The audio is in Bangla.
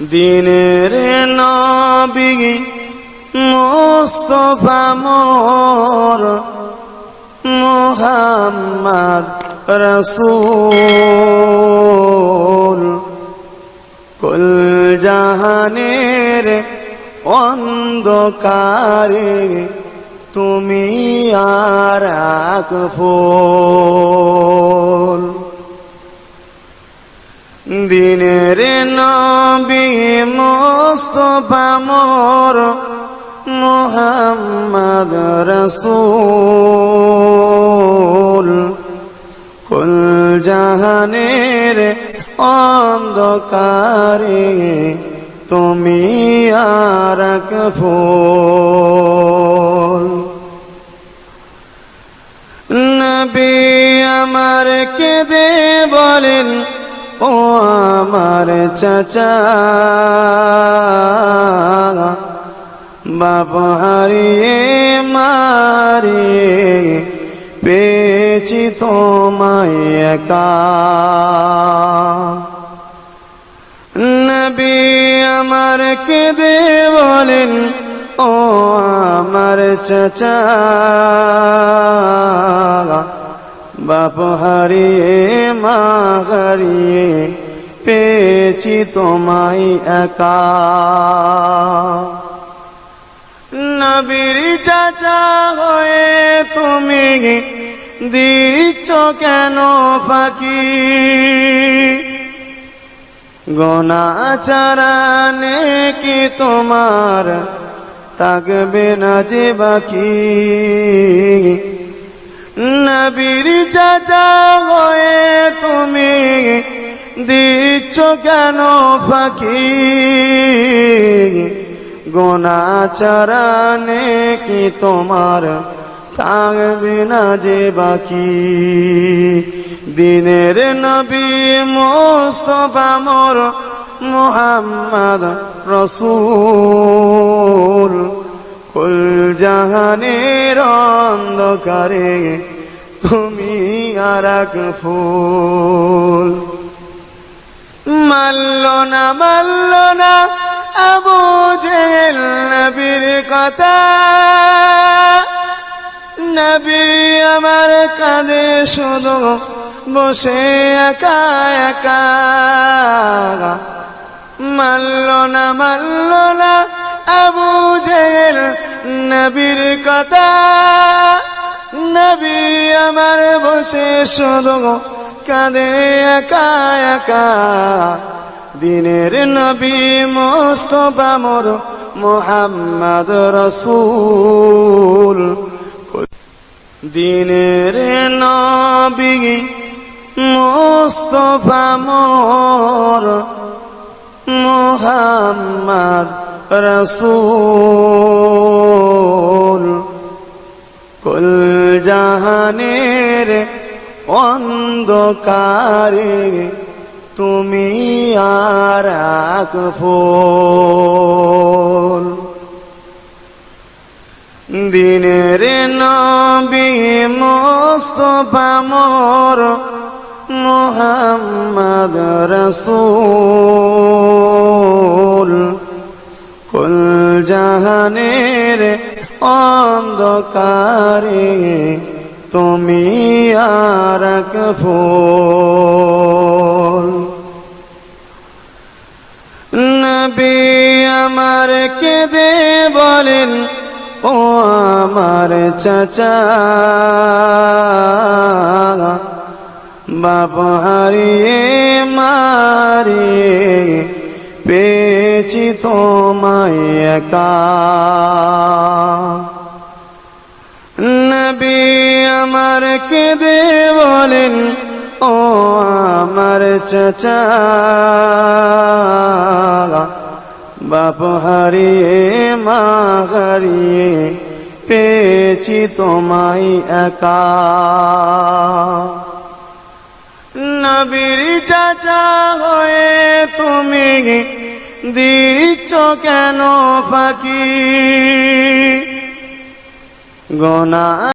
দিনের নবী মোস্তফা মোর মোহাম্মদ রসুল। কুল জাহানের অন্ধকারে তুমি আর ফুল। দিনের নবী মোস্তফা মোর মোহাম্মদ রসুল। কুল জাহানের অন্ধকারে তুমি আর ফুল। নবী আমার কেঁদে বলেন ও আমার চাচা। বাপ হারিয়ে মারিয়ে পেয়েছি তোমায় একা। নবী আমার কেঁদে বলেন, ও আমার চাচা। বাপ হারিয়ে, মা হারিয়ে, পেয়েছি তোমায় একা। নবীর চাচা হয়ে তুমি দিচ্ছ কেন পাখি গোনা চারানে কি তোমার থাকবে না যে বাকি? নবীর চাচা হয়ে তুমি দিচ্ছ কেন পাখি গোনা চারানে কি তোমার থাকবে না যে বাকি? দিনের নবী মোস্তফা মোর মোহাম্মদ রসুল। কুল জাহানের অন্ধকারে তুমি আর এক ফুল। মাল্ল না মাল্ল না, আবু জেল নবীর কথা। নবী আমার কাঁদে শুধু বসে একা একা। মাল্ল না মাল্ল না, আবু জেল নবীর কথা। নবী আমার বসে শুধু কাঁদে একা একা। দিনের নবী মোস্তফা মোর মোহাম্মদ রসুল। দিনের নবী মোস্তফা মোর মোহাম্মদ রসুল। কুল জাহানের অন্ধকারে তুমি আর এক ফুল। দিনের নবী মোস্তফা মোর মোহাম্মদ রসুল। কুল জাহানের অন্ধকারে তুমি আর এক ফুল। আমার কেঁদে বলেন ও আমার চাচা বাপ হারিয়ে মারিয়ে পেয়েছি তোমায় একা। নবী আমার কেঁদে বলেন, ও আমার চাচা, বাপ হারিয়ে, মা হারিয়ে পেয়েছি তোমায় একা। নবীর চাচা হয়ে তুমি দিচ্ছ কেন ফাঁকি? গোনা